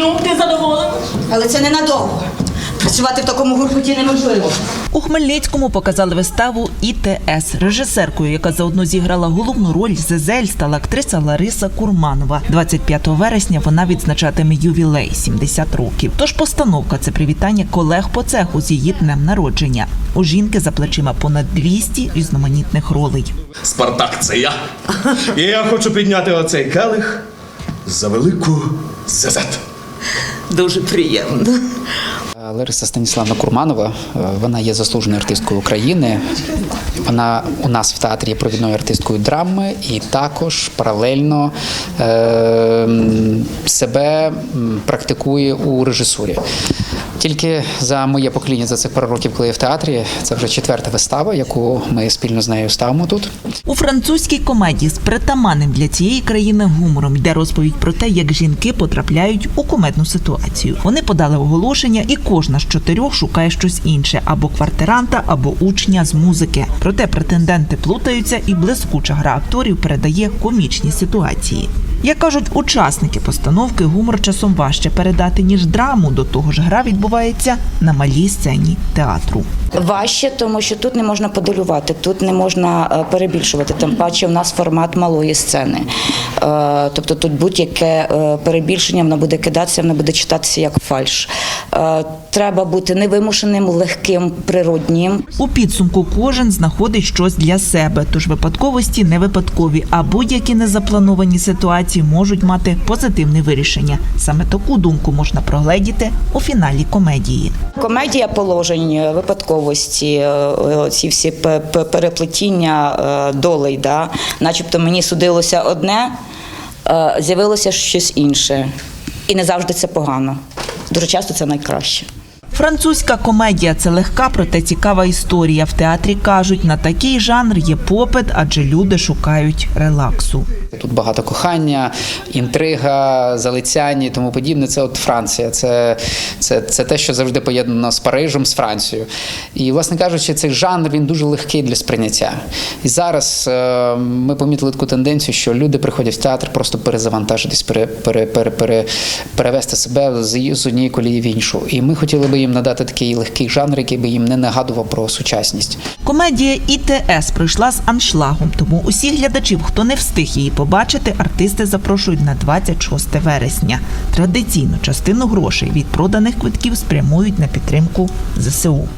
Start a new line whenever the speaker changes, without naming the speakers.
Ну, ти задоволена?
Але це ненадовго. Працювати в такому гуркоті неможливо.
У Хмельницькому показали виставу ІТС. Режисеркою, яка заодно зіграла головну роль Зезель, стала актриса Лариса Курманова. 25 вересня вона відзначатиме ювілей 70 років. Тож постановка це привітання колег по цеху з її днем народження. У жінки за плечима понад 200 різноманітних ролей.
Спартак, це я. І я хочу підняти оцей келих за велику зезет.
Дуже приємно.
Лариса Станіславна Курманова, е, вона є заслуженою артисткою України. Вона у нас в театрі є провідною артисткою драми і також паралельно е, себе практикує у режисурі. Тільки за моє покоління за цих пару років, коли я в театрі, це вже четверта вистава, яку ми спільно з нею ставимо тут.
У французькій комедії з притаманним для цієї країни гумором йде розповідь про те, як жінки потрапляють у кумедну ситуацію. Вони подали оголошення, і кожна з чотирьох шукає щось інше або квартиранта, або учня з музики. Проте претенденти плутаються, і блискуча гра акторів передає комічні ситуації. Як кажуть учасники постановки, гумор часом важче передати ніж драму. До того ж, гра відбувається на малій сцені театру.
Важче, тому що тут не можна подолювати, тут не можна е, перебільшувати. Тим паче в нас формат малої сцени. Е, Тобто тут будь-яке е, перебільшення воно буде кидатися, воно буде читатися як фальш. Е, Треба бути невимушеним, легким, природнім.
У підсумку кожен знаходить щось для себе, тож випадковості не випадкові, а будь-які незаплановані ситуації можуть мати позитивне вирішення. Саме таку думку можна прогледіти у фіналі комедії.
Комедія положень, е, випадковості, е, ці всі пе- пе- переплетіння долей, да? начебто мені судилося одне, з'явилося щось інше. І не завжди це погано. Дуже часто це найкраще.
Французька комедія це легка, проте цікава історія. В театрі кажуть, на такий жанр є попит, адже люди шукають релаксу.
Тут багато кохання, інтрига, залицяння і тому подібне. Це от Франція. Це, це, це те, що завжди поєднано з Парижем, з Францією. І, власне кажучи, цей жанр він дуже легкий для сприйняття. І зараз е, ми помітили таку тенденцію, що люди приходять в театр просто перезавантажитись, пере, пере, пере, пере, перевести себе з, з однієї колії в іншу. І ми хотіли би їм надати такий легкий жанр, який би їм не нагадував про сучасність.
Комедія ІТС пройшла з аншлагом, тому усіх глядачів, хто не встиг її побачити, артисти запрошують на 26 вересня. Традиційно частину грошей від проданих квитків спрямують на підтримку ЗСУ.